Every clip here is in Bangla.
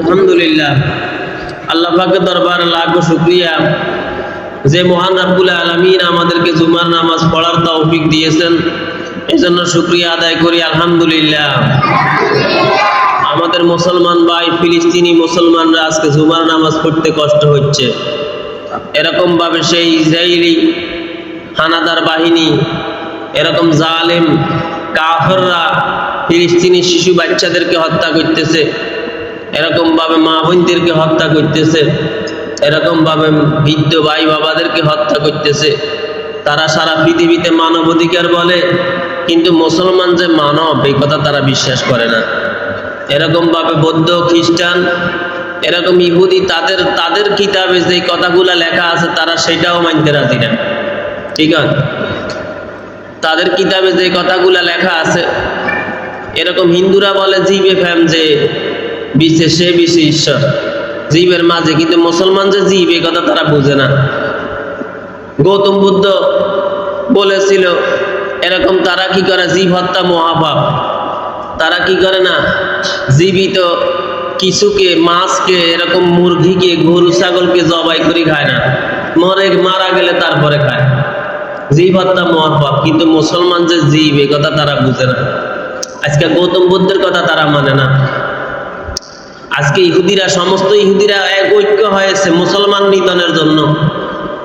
আলহামদুলিল্লাহ। আল্লাহ পাকের দরবার লাখ শুক্রিয়া। যে মহান রাব্বুল আলমিন আমাদেরকে জুমার নামাজ পড়ার তৌফিক দিয়েছেন এই জন্য শুক্রিয়া আদায় করি, আলহামদুলিল্লাহ। আমাদের মুসলমান ভাই, ফিলিস্তিনি মুসলমানরা আজকে জুমার নামাজ পড়তে কষ্ট হচ্ছে। এরকম ভাবে সেই ইসরায়েলি হানাদার বাহিনী, এরকম জালেম, কাফররা, ফিলিস্তিনি শিশু বাচ্চাদেরকে হত্যা করতেছে। এরকম ভাবে মা বোনদেরকে হত্যা করতেছে এরকম ভাবে বৃদ্ধ ভাই বাবাদেরকে হত্যা করতেছে। তারা সারা পৃথিবীতে মানব অধিকার বলে, কিন্তু মুসলমান যে মানব, এই কথা তারা বিশ্বাস করে না। এরকম ভাবে বৌদ্ধ খ্রিস্টান, এরকম ইহুদি, তাদের তাদের কিতাবে যে কথাগুলা লেখা আছে, তারা সেটাও মানতে রাজি না। ঠিক আছে? তাদের কিতাবে যে কথাগুলা লেখা আছে, এরকম হিন্দুরা বলে, জীবে ফ্যাম যে বিশ্বে সে বিশ্বে ঈশ্বর। জীবের মাঝে, কিন্তু মুসলমান যে জীব, এই কথা তারা বুঝে না। গৌতম বুদ্ধ বলেছিল, এরকম তারা কি করে? জীব হত্যা মহাপাপ। তারা কি করে না? জীবিত কিছুকে, মাছকে, এরকম মুরগিকে, গরু, ছাগলকে জবাই করে খায় না। মরে, মারা গেলে তারপরে খায়। জীব হত্যা মহাপাপ, কিন্তু মুসলমান যে জীব এ কথা তারা বুঝে না। আজকে গৌতম বুদ্ধের কথা তারা মানে না। আজকে ইহুদিরা, সমস্ত ইহুদিরা এক ঐক্য হয়েছে মুসলমান নিধনের জন্য।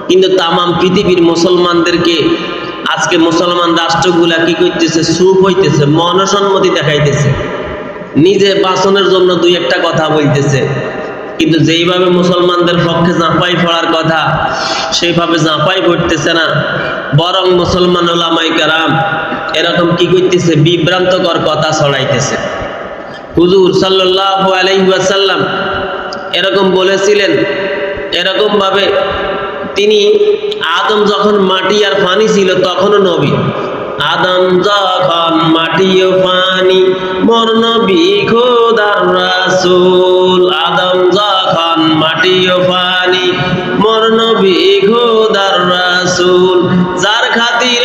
কিন্তু তামাম পৃথিবীর মুসলমানদেরকে আজকে মুসলমান রাষ্ট্রগুলা কি করতেছে? সুপ হইতেছে, মনসম্মতি দেখাইতেছে। নিজে বাঁচনের জন্য দুই একটা কথা বলতেছে। কিন্তু যেইভাবে মুসলমানদের পক্ষে জাঁপাই পড়ার কথা, সেইভাবে জাঁপাই পড়তেছে না। বরং মুসলমান ওলামাই কারাম এরকম কি করতেছে? বিভ্রান্তকর কথা ছড়াইতেছে। হুজুর সাল্লাল্লাহু আলাইহি ওয়াসাল্লাম এরকম বলেছিলেন, এরকম ভাবে তিনি আদম যখন মাটি আর পানি ছিল তখনও নবী। আদম যখন মাটি ও পানি, মোর নবী খোদার আদম যখন মাটি ও পানি, মোর নবী খোদার রাসূল। যার খাতিরে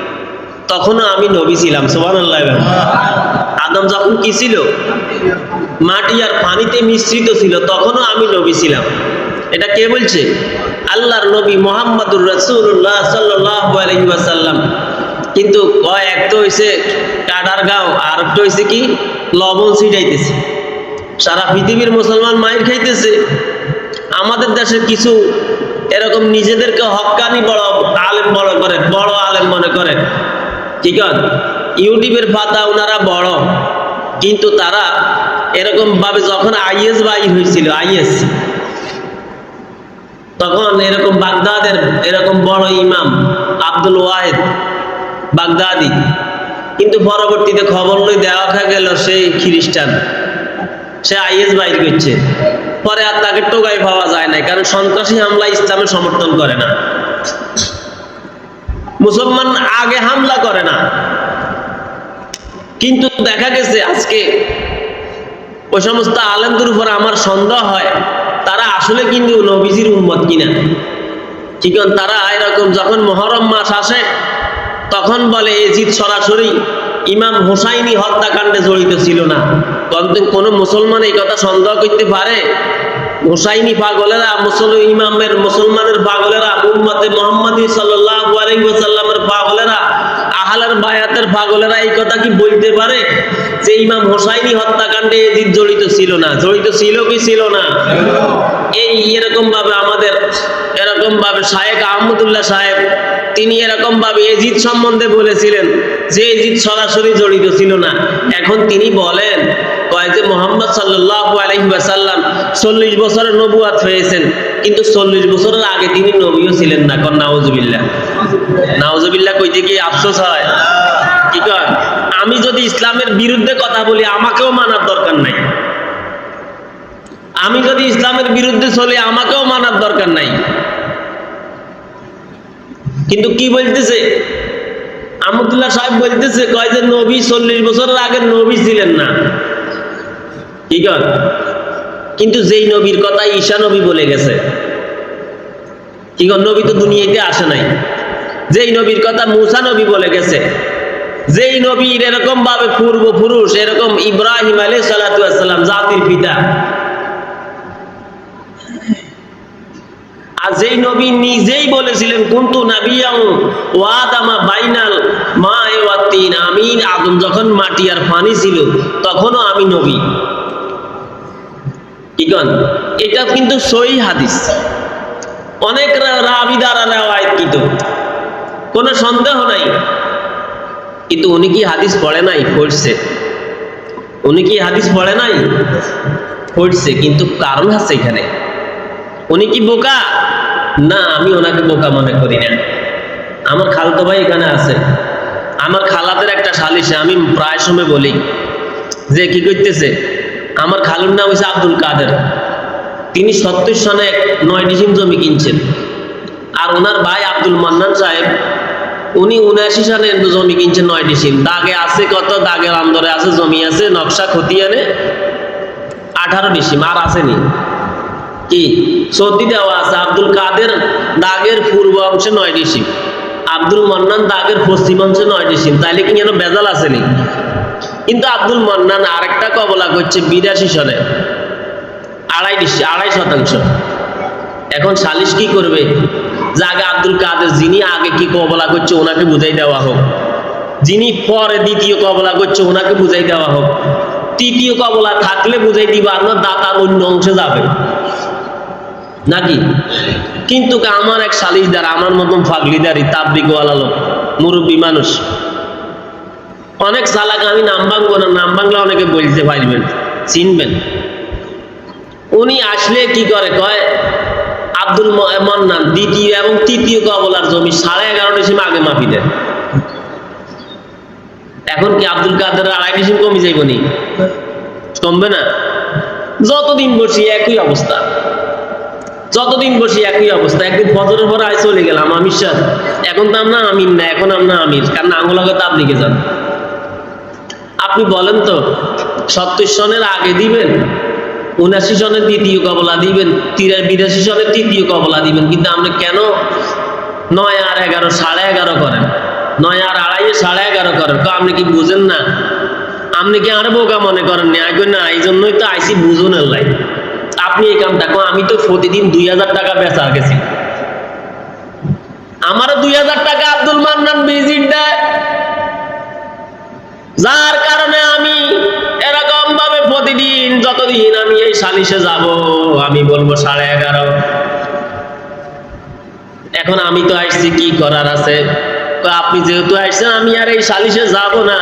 তখনও আমি নবী ছিলাম, সুবহানাল্লাহ আদম যখন কি ছিল? মাটি আর পানিতে মিশ্রিত ছিল, তখনও আমি নবী ছিলাম। এটা কে বলছে? আল্লাহর নবী মোহাম্মদুর রসুল্লাহ ওয়াসাল্লাম। কিন্তু কয় এক তো হয়েছে কাটার গাঁও আর একটা হয়েছে কি? লবণ ছিটাইতেছে। সারা পৃথিবীর মুসলমান মায়ের খাইতেছে। আমাদের দেশে কিছু এরকম নিজেদেরকে হকানি বড় আলেম বড় করে বড় আলেম মনে করে ঠিক আছে? ইউটিউবের পাতা ওনারা বড়, কিন্তু তারা এরকম ভাবে যখন আইএস বাই হয়েছিল, আইএস, তখন এরকম বাগদাদের, এরকম বড় ইমাম আব্দুল ওয়াহেদ বাগদাদি। কিন্তু পরবর্তীতে খবর লই দেওয়া হয়ে গেল সেই খ্রিস্টান, সে আইএস বাইর করছে। পরে আর তাকে টোগাই পাওয়া যায় না কারণ সন্ত্রাসী হামলা ইসলামের সমর্থন করে না। মুসলমান আগে হামলা করে না। কিন্তু দেখা গেছে আজকে ওই সমস্ত আলেমদের উপর আমার সন্দেহ হয়, তারা আসলে কিন্তু নবীজির উম্মত কিনা। ঠিক তারা এরকম যখন মহরম মাস আসে, তখন বলে এজিদ সরাসরি ইমাম হোসাইনি হত্যাকাণ্ডে জড়িত ছিল না। কোনো মুসলমান এই কথা সন্দেহ করতে পারে? হোসাইনি পাগলেরা, মুসল ইমামের, মুসলমানের পাগলেরা, উম্মতে মোহাম্মদী সাল্লাল্লাহু পাগলেরা, আহালের বায়াতের পাগলেরা, এই কথা কি বলতে পারে? যে ইমাম হোসাইনি হত্যাকাণ্ডে এজিদ জড়িত ছিল না। জড়িত ছিল কি ছিল না? এই এরকম ভাবে আমাদের এরকম ভাবে শায়েক আহমদুল্লাহ সাহেব, তিনি এরকম ভাবে এজিদ সম্বন্ধে বলেছিলেন যে এজিদ সরাসরি জড়িত ছিল না। এখন তিনি বলেন, কয় যে মোহাম্মদ সাল্লাহ আলহি ওয়াসাল্লাম চল্লিশ বছরের নবুয়াত হয়েছেন, কিন্তু চল্লিশ বছরের আগে তিনি নবীও ছিলেন না, কন নাউজবিল্লা নাউজবিল্লা কইতে কি আফসোস হয়? কি কয়? আমি যদি ইসলামের বিরুদ্ধে কথা বলি, আমাকেও মানার দরকার নাই। আমি যদি ইসলামের বিরুদ্ধে চলি, আমাকেও মানার দরকার নাই। কিন্তু কি বলতেছে? আহমদুল্লাহ সাহেব বলতেছে, কয় যে নবী চল্লিশ বছরের আগে নবী ছিলেন না। কি কর কিন্তু যেই নবীর কথা ঈশা নবী বলে গেছে, কি নবী তো দুনিয়াতে আসে নাই। যেই নবীর কথা মুসা নবী বলে গেছে, যেই নবীর এরকম ভাবে পূর্বপুরুষ, এরকম ইব্রাহিম আলী সালাতাম জাতির পিতা। আর যেই নবী নিজেই বলেছিলেন, কুন্তু ওয়াদামা বাইনাল মা আমি আদম যখন মাটি আর পানি ছিল, তখনও আমি নবী। ঠিকন এটা কিন্তু সই হাদিস। অনেক রাবি দ্বারা রেওয়ায়তকৃত কোনো সন্দেহ নাই। কিন্তু উনি কি হাদিস পড়ে নাই? পড়ছে। উনি কি হাদিস পড়ে নাই? পড়ছে, কিন্তু কারণ আছে এখানে। উনি কি বোকা? না, আমি ওনাকে বোকা মনে করি না। আমার খালতো ভাই এখানে আছে। আমার খালাদের একটা সালিশে আমি প্রায় সময় বলি যে কি করতেছে? আমার খালুর নাম হচ্ছে আব্দুল কাদের। তিনি সত্তর সনে নয় ডিসিম জমি কিনছেন। আর ওনার ভাই আব্দুল মান্নান সাহেব, উনি উনআশি সালে জমি কিনছেন নয় ডিসিম। দাগে আছে কত? দাগের আন্দরে আছে, জমি আছে, নকশা খতিয়ানে আঠারো ডিসিম, আর আসেনি। কি? সর্দি দেওয়া আছে। আব্দুল কাদের দাগের পূর্ব অংশে নয় ডিসিম। আব্দুল মান্নান দাগের পশ্চিম অংশে নয় ডিসিম। তাইলে কি যেন বেজাল আসেনি? কিন্তু আব্দুল মান্নান আরেকটা কবলা করছে বিরাশি সনে। আড়াই আড়াই শতাংশ। এখন সালিশ কি করবে? যে আগে আব্দুল কাদের যিনি আগে কি কবলা করছে ওনাকে বুঝাই দেওয়া হোক। যিনি পরে দ্বিতীয় কবলা করছে ওনাকে বুঝাই দেওয়া হোক। তৃতীয় কবলা থাকলে বুঝাই দিব আপনার দাতার অন্য অংশে যাবে। নাকি? কিন্তু আমার এক সালিশদার, আমার মতন ফাগলিদারি তাবলিগওয়ালা লোক, মুরব্বী মানুষ অনেক চালাক আমি নাম ভাঙবো না নাম বাংলা অনেকে বলতে পারবেন, চিনবেন। উনি আসলে কি করে? কয়, আব্দুল মন্নান, দ্বিতীয় এবং তৃতীয় কবলার জমি সাড়ে এগারো ডিসিম আগে মাপি দেয় এখন কি আব্দুল কাদের আড়াই ডিসিম কমে যাইব নি? কমবে না। যতদিন বসি একই অবস্থা। যতদিন বসি একই অবস্থা, একদিন ফজরের পর আয় চলে গেলাম আমির সাহ এখন তো আমরা আমির না, এখন আমরা আমির, কারণ আঙুলাকে তাপ দিকে যান। আপনি বলেন তো, সত্তর সনের আগে দিবেন উনাশি সনের দ্বিতীয় কবলা দিবেন বিরাশি সনের তৃতীয় কবলা দিবেন, কিন্তু আপনি কেন নয় আর এগারো, সাড়ে এগারো করেন? নয় আর আড়াইয়ে সাড়ে এগারো করেন? তো আপনি কি বুঝেন না? আপনি কি আর বোকা মনে করেন না? না, এই জন্যই তো আইসি বুঝুন লাই আপনি এই কামটা করেন। আমি তো প্রতিদিন দুই হাজার টাকা বেচা গেছি। আমারও দুই হাজার টাকা আব্দুল মান্নান ভিজিট দেয়। যার কারণে আমি এরকম ভাবে প্রতিদিন যতদিন আমি এই সালিশে যাব, আমি বলব সাড়ে এগারো। এখন আমি তো আসছি, কি করার আছে? আপনি যেহেতু আসছেন, আমি আর এই সালিশে যাব না।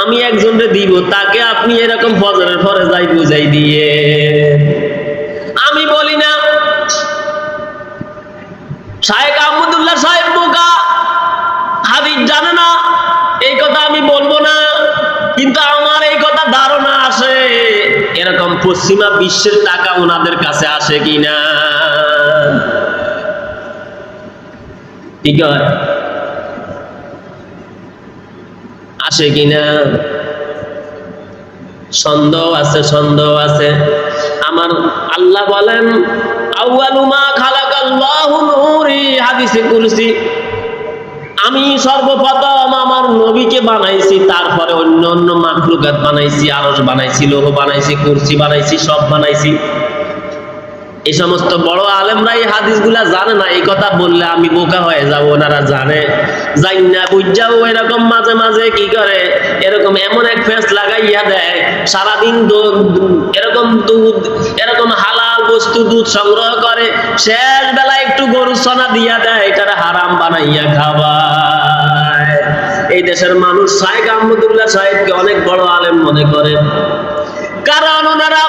আমি একজনকে দিব, তাকে আপনি এরকম ফজরের পরে যাই বুঝাই দিয়ে। আমি বলি না শাহেক আহমদুল্লাহ সাহেব বোকা হাদিস জানে না এই কথা আমি বলব না আমার এই কথা ধারণা আসে এরকম পশ্চিমা বিশ্বের টাকা ওনাদের কাছে আসে কিনা? ঠিক আসে কিনা? সন্দেহ আছে সন্দেহ আছে। আমার আল্লাহ বলেন, আউয়ালু মা খালাকাল্লাহু হাদিসে কুরসি। আমি সর্বপ্রথম আমার নবীকে বানাইছি, তারপরে অন্য অন্য মাকলুকাত বানাইছি আরস বানাইছি, লোহ বানাইছি, কুর্সি বানাইছি, সব বানাইছি। এই সমস্ত বড় আলেমরা এই হাদিসগুলা জানে না, এই কথা বললে আমি বোকা হয়ে যাব, ওনারা জানে। এরকম মাঝে মাঝে কি করে? এরকম এমন এক ফেস লাগাইয়া দেয়, সারাদিন এরকম দুধ, এরকম হালাল বস্তু দুধ সংগ্রহ করে, শেষ বেলা একটু গরু দিয়া দেয় হারাম বানাইয়া এই দেশের মানুষ শাহেক আহমদুল্লাহ সাহেবকে অনেক বড় আলেম মনে করে কারণ ওনারা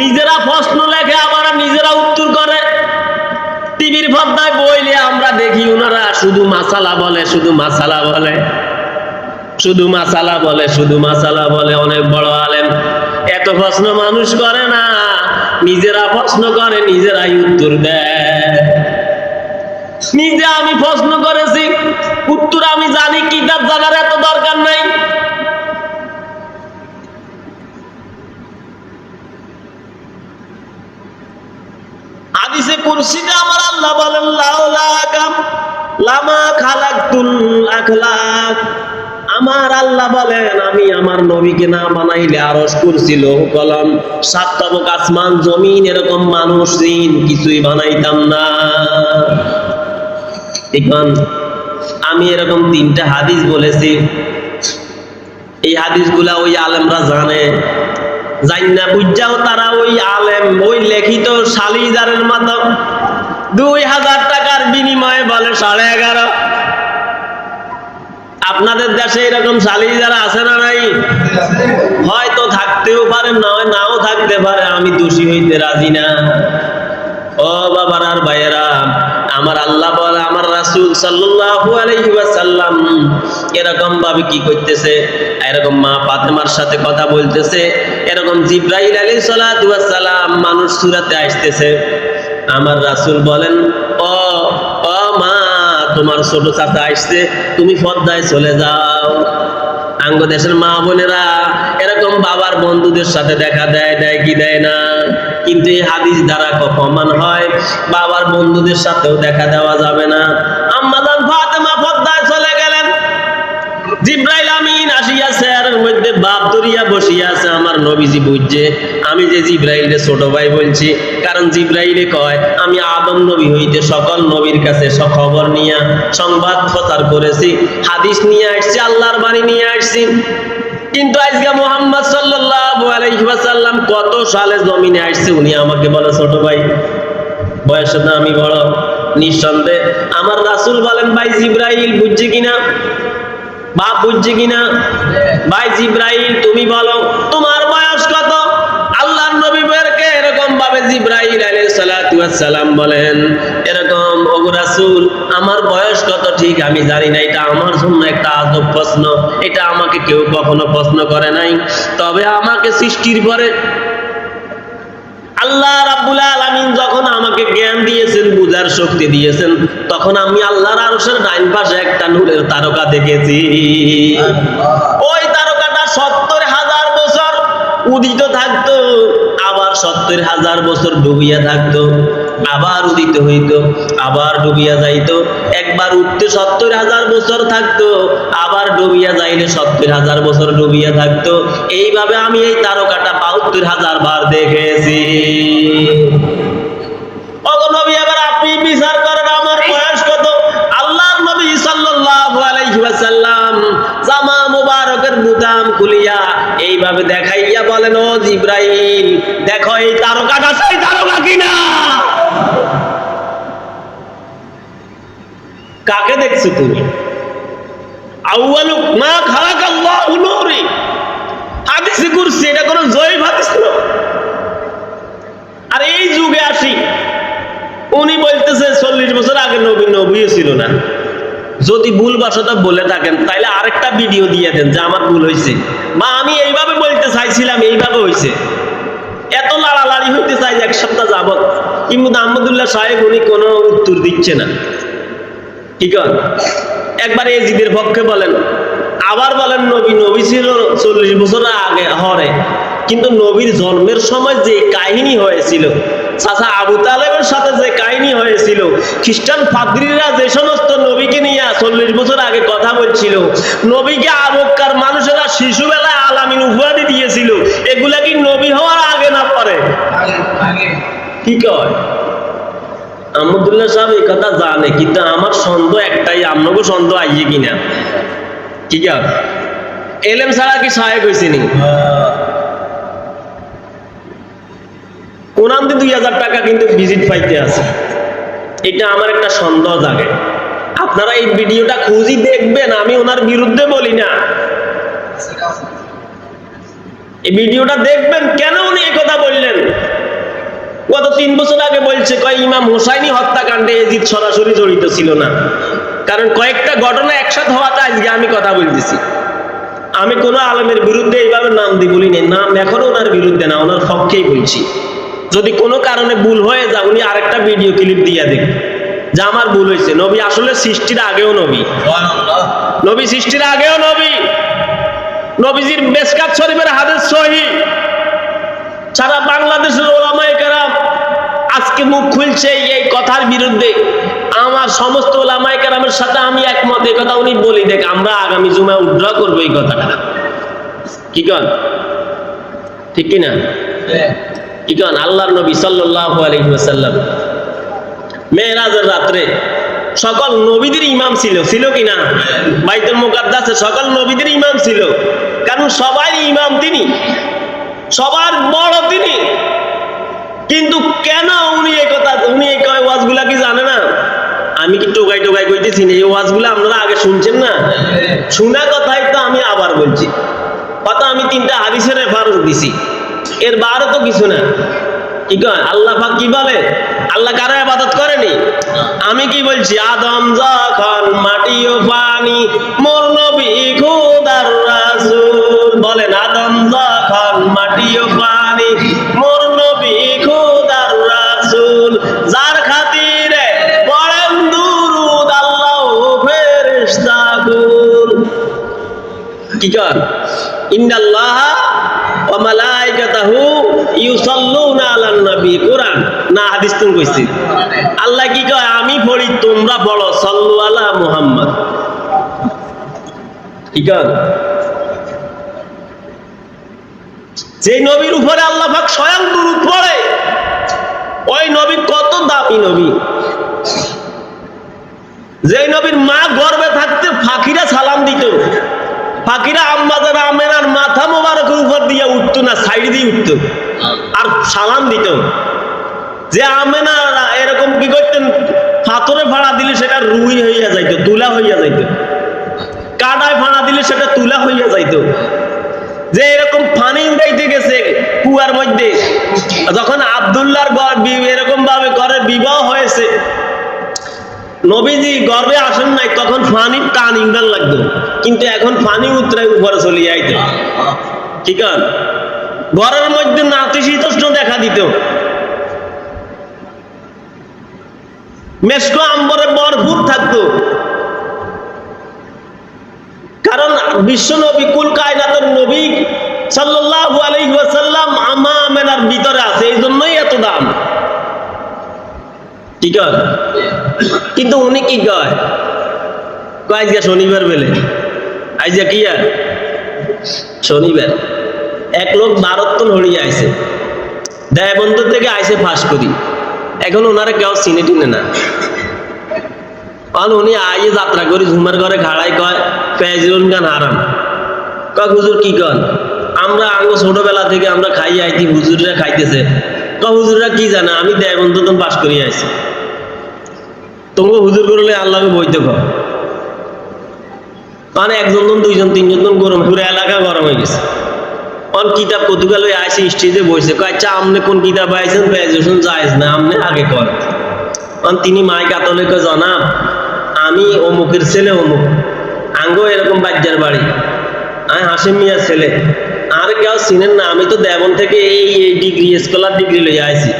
নিজেরা প্রশ্ন লেখে, আবার নিজেরা উত্তর করে। টিভির পর্দায় বইলে আমরা দেখি ওনারা শুধু মাসালা বলে, শুধু মাসালা বলে। শুধু মাসালা বলে, শুধু মাসালা বলে, অনেক বড় আলেম। এত প্রশ্ন মানুষ করে না। নিজেরা প্রশ্ন করে, নিজেরাই উত্তর দেয়। নিজে আমি প্রশ্ন করেছি, উত্তর আমি জানি, কিতাব জানার এত দরকার নাই হাদিসে কুরসিতে আমার আল্লাহ বলেন আমার আল্লাহ বলেন, আমি আমার নবীকে না বানাইলে কলম আসমান, জমিন, এরকম মানুষ জিন কিছুই বানাইতাম না। এখন আমি এরকম তিনটা হাদিস বলেছি। এই হাদিসগুলা ওই আলেমরা জানে। জান্না বুঝাও তারা ওই আলেম, ওই লেখিত শালিদারের মতো। দুই হাজার টাকার বিনিময়ে বলে সাড়ে এগারো। আপনাদের দেশে এরকম শালিদার আছে না নাই? হয়তো থাকতেও পারে নয় নাও থাকতে পারে, আমি দোষী হইতে রাজি না। ও বাবার আর ভাইয়েরা, আমার আল্লাহ বলে, আমার রাসূল সাল্লাল্লাহু আলাইহি এরকম ভাবে কি করতেছে? এরকম মা ফাতেমার সাথে কথা বলতেছে। এরকম জিব্রাইল ওয়াস সালাম মানুষ সূরাতে আসতেছে। আমার রাসূল বলেন ও মা, তোমার ছোট চাচা আসছে, তুমি পদ্মায় চলে যাও। আঙ্গ দেশের মা বোনেরা এরকম বাবার বন্ধুদের সাথে দেখা দেয় দেয় কি দেয় না। কিন্তু এই হাদিস দ্বারা প্রমাণ হয়, বাবার বন্ধুদের সাথেও দেখা দেওয়া যাবে না। আম্মাদান ফাতেমা পদ্মায় চলে গেলেন। জিব্রাইল আমিন আসিয়া চেয়ারের মধ্যে বাপ ধরিয়া বসিয়া আছে আমার নবীজি বুঝছে, আমি যে জিব্রাইলের ছোট ভাই বলছি, কারণ জিব্রাইলে কয়, আমি আদম নবী হইতে সকল নবীর কাছে খবর নিয়ে সংবাদ প্রচার করেছি, হাদিস নিয়ে আসছি, আল্লাহর বাণী নিয়ে আসছি। কিন্তু আজকে মোহাম্মদ সাল্লাল্লাহু আলাইহি কত সালে জমিনে আসছে, উনি আমাকে বলে, ছোট ভাই, বয়সে আমি বড়। নিঃসন্দেহে, আমার রাসূল বলেন, ভাই, জিব্রাইল বুঝছে কিনা? বাপ বুঝছে কিনা? ভাই জিব্রাইল, তুমি বলো, তোমার বয়স কত? আল্লাহর নবী বেরকে এরকম ভাবে জিব্রাইল সালাম বলেন, এরকম রাসূল, আমার বয়স কত ঠিক? আমি জানি না, এটা আমার জন্য একটা আজব প্রশ্ন। এটা আমাকে কেউ কখনো প্রশ্ন করে নাই। তবে আমাকে সৃষ্টির পরে আল্লাহ রাব্বুল আলামিন যখন আমাকে জ্ঞান দিয়েছেন বুঝার শক্তি দিয়েছেন তখন আমি আল্লাহর আরশের ডাইন পাশে একটা নূরের তারকা দেখেছি। ওই তারকাটা সত্তর হাজার বছর উদিত থাকতো আবার সত্তর হাজার বছর ডুবিয়া থাকতো। আবার উদিত হইতো, আবার ডুবিয়া যাইতো, একবার উঠতে সত্তর হাজার বছর থাকতো, আবার ডুবিয়া যাইলে সত্তর হাজার বছর ডুবিয়া থাকতো। এইভাবে আমি এই তারকাটা বাহাত্তর হাজার বার দেখেছি। এইভাবে দেখাইয়া বলেন, ও জিব্রাইল, দেখো এই তারকাটা, সেই তারকা কিনা? কাকে দেখছ তুমি? মা এই যুগে আসি, উনি বলতেছে, চল্লিশ বছর আগে ছিল না। যদি ভুল বাসতা বলে থাকেন, তাইলে আরেকটা ভিডিও দিয়ে দেন যে আমার ভুল হয়েছে বা আমি এইভাবে বলতে চাইছিলাম, এইভাবে হয়েছে এত লাড়ালাড়ি হইতে চাই এক সপ্তাহ যাবত কিন্তু আহমদুল্লাহ সাহেব উনি কোনো উত্তর দিচ্ছে না। কি কন? একবার এই জিদের পক্ষে বলেন, আবার বলেন, নবী নবী ছিল চল্লিশ বছর আগে, হরে। কিন্তু নবীর জন্মের সময় যে কাহিনী হয়েছিল, চাচা আবু তালেবের সাথে যে কাহিনী হয়েছিল, খ্রিস্টান ফাদ্রিরা যে সমস্ত নবীকে নিয়ে চল্লিশ বছর আগে কথা বলছিল, নবীকে আবক্কার মানুষেরা শিশুবেলায় আলামিন উপাধি দিয়েছিল, এগুলা কি নবী হওয়ার কি কয়? আহমদুল্লাহ সাহেব এই কথা জানে, কিন্তু আমার সন্দেহ একটাই আপনাকে সন্দেহ আইয়ে কিনা। ঠিক আছে এলেম ছাড়া কি সহায়ক হয়েছে নি কোনান্তে দুই হাজার টাকা কিন্তু ভিজিট পাইতে আছে। এটা আমার একটা সন্দেহ জাগে। আপনারা এই ভিডিওটা খুঁজি দেখবেন, আমি ওনার বিরুদ্ধে বলি না। এই ভিডিওটা দেখবেন কেন উনি এই কথা বললেন? গত তিন বছর আগে বলছে কয় ইমাম হোসাইনি হত্যাকাণ্ডে এজিদ সরাসরি জড়িত ছিল না। কারণ কয়েকটা ঘটনা একসাথে হওয়াতে আজকে আমি কথা বলতেছি। আমি কোনো আলমের বিরুদ্ধে এইভাবে নাম দি বলি নি নাম এখনও ওনার বিরুদ্ধে না ওনার পক্ষেই বলছি। যদি কোনো কারণে ভুল হয়ে যায় উনি আরেকটা ভিডিও ক্লিপ দিয়ে দেখ যে আমার ভুল হয়েছে। নবী আসলে সৃষ্টির আগেও নবী। নবী সৃষ্টির আগেও নবী। নবীজির বেসকাত শরীফের হাদিস সহি। সারা বাংলাদেশের ওলামায়ে কেরাম আজকে মুখ খুলছে এই কথার বিরুদ্ধে। আমার সমস্ত ওলামায়ে কেরামের সাথে আমি একমত এই কথা উনি বলি দেখ আমরা আগামী জুমায় উদ্র করব এই কথাটা। কি কন? ঠিক কি না? কি কন? আল্লাহর নবী সাল্লাল্লাহু আলাইহি ওয়াসাল্লাম। মেয়েরাজের রাত্রে সকল নবীদের ইমাম ছিল। ছিল কি না বাইতুল মুকাদ্দাসে সকল নবীদের ইমাম ছিল। কারণ সবাই ইমাম তিনি। সবার বড় তিনি। কিন্তু কেন উনি এই কথা উনি এই ওয়াজগুলা কি জানে না? আমি কি টোকাই টোকাই কইতেছি না? এই ওয়াজগুলো আপনারা আগে শুনছেন না? শোনা কথাই তো আমি আবার বলছি। কথা আমি তিনটা হাদিসের রেফারেন্স দিছি। এর বারও তো কিছু না। কি আল্লাহ পাক কি বলে? আল্লাহ কারও ইবাদত করেনি? আমি কি বলছি? আদম যখন মাটি ও পানি, মোর নবী খোদার রাসূল। বলেন, আদম যখন মাটি ও পানি, মোর নবী খোদার রাসূল। যার খাতিরে পড়েন দুরুদ আল্লাহ ফেরেশতাকুল কি কর? ইন্নাল্লাহ ইউসাল্লুনা আলান নবী না, হাদিস তুমি কইছি। আল্লাহ কি কয়? আমি পড়ি, তোমরা বলো সাল্লু আলা মুহাম্মদ। কি কয়? যে নবীর উপরে আল্লাহ পাক স্বয়ং দুরূদ পড়ে, ওই নবী কত দামি নবী। যে নবীর মা গর্বে থাকতে ফাকিরা সালাম দিত। ফাকিরা আম্মাদের আমেনার মাথা মোবারকের উপর দিয়ে উঠতো না, সাইড দিয়ে উঠতো। আর সালাম দিত। যে আমেনা, এরকম কি করতেন? পাথরে ভাড়া দিলে সেটা রুই হইয়া যাইতো, তুলা হইয়া যাইতো। কাটায় ভাড়া দিলে সেটা তুলা হইয়া যাইতো। যে এরকম পানি উঠাইতে গেছে কুয়ার মধ্যে, যখন আবদুল্লাহর এরকম ভাবে করে বিবাহ হয়েছে নবীজি গর্বে আসেন নাই, তখন ফানির টান ইন্দান লাগতো। কিন্তু এখন ফানি উতরে উপরে চলে যাইতো। ঠিক আছে ঘরের মধ্যে নাতিশীতোষ্ণ দেখা দিত। মেসকো আম্বরে ভরপুর থাকতো। কারণ বিশ্ব নবী, কুল কায়নাতের নবী সাল্লাল্লাহু আলাইহি আমা আমেনার ভিতরে আছে এই জন্যই এত দাম। ঠিক আছে কিন্তু উনি কি কয় আজকে শনিবার বেলে? আজকে কি আর? শনিবার। এক লোক ভারতন হরিয়ে আইছে। দেয় বন্ধু থেকে আইসে ফাঁস করি। এখন ওনারা কেউ চিনে টিনে না। কারণ উনি আইয়ে যাত্রা করি, ঝুমার ঘরে খাড়াই কয় পেঁয়াজুন গান হারাম। কয়, হুজুর কি কন? আমরা আঙ্গ ছোটবেলা থেকে আমরা খাইয়ে আইতি, হুজুররা খাইতেছে। ক হুজুররা কি জানে? আমি দেয় বন্ধু তখন পাশ করিয়ে আইছি। তোমাকে হুজুর করলে আল্লাহকে বইতে কর মানে একজন জন দুইজন, তিনজন জন গরম পুরো এলাকা গরম হয়ে গেছে। অন কিতাব কতুকাল আইসি স্টেজে বসে। কয় আচ্ছা আমনে কোন কিতাব আইছেন? গ্রাজুয়েশন যাইজ না, আমনে আগে কর। অন তিনি মাইক আতলে জনাব, আমি অমুকের ছেলে অমুক। আঙ্গো এরকম বাজ্যার বাড়ি। আমি হাসিম মিয়ার ছেলে। আর কেউ চিনেন না, আমি তো দেবন থেকে এই এই ডিগ্রি, স্কলার ডিগ্রি লই আইছি।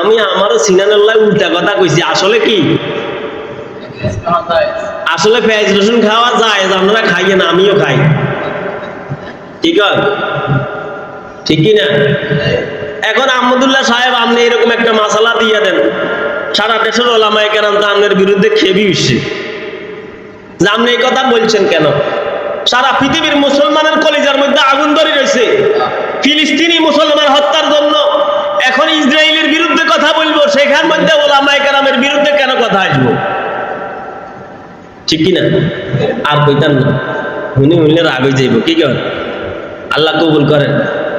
আমি আমারও সিনানুল্লাহ উল্টা কথা কইছি, আসলে কি? আসলে পেঁয়াজ রসুন খাওয়া যায় আপনারা খাইয়ে না আমিও খাই। ঠিক ঠিক কি না এখন আহমদুল্লাহ সাহেব, আপনি এরকম একটা মশালা দিয়ে দেন। সারা দেশের ওলামায় কেন তো আপনার বিরুদ্ধে খেবি উঠছে যে আপনি এই কথা বলছেন কেন? সারা পৃথিবীর মুসলমানের কলিজার মধ্যে আগুন ধরে রয়েছে। ফিলিস্তিনি মুসলমান হত্যার জন্য এখন ইসরায়েলের বিরুদ্ধে কথা বলব, সেখান মধ্যে ওলামায় কেরামের বিরুদ্ধে কেন কথা আসব ঠিক কিনা? আর কইতাম না। হুনি হুনলে রাগ হয়ে যাইব, কি কর? আল্লাহ কবুল করেন।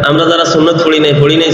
আমরা যারা সুন্নত ফড়ি নাই ফড়ি নাই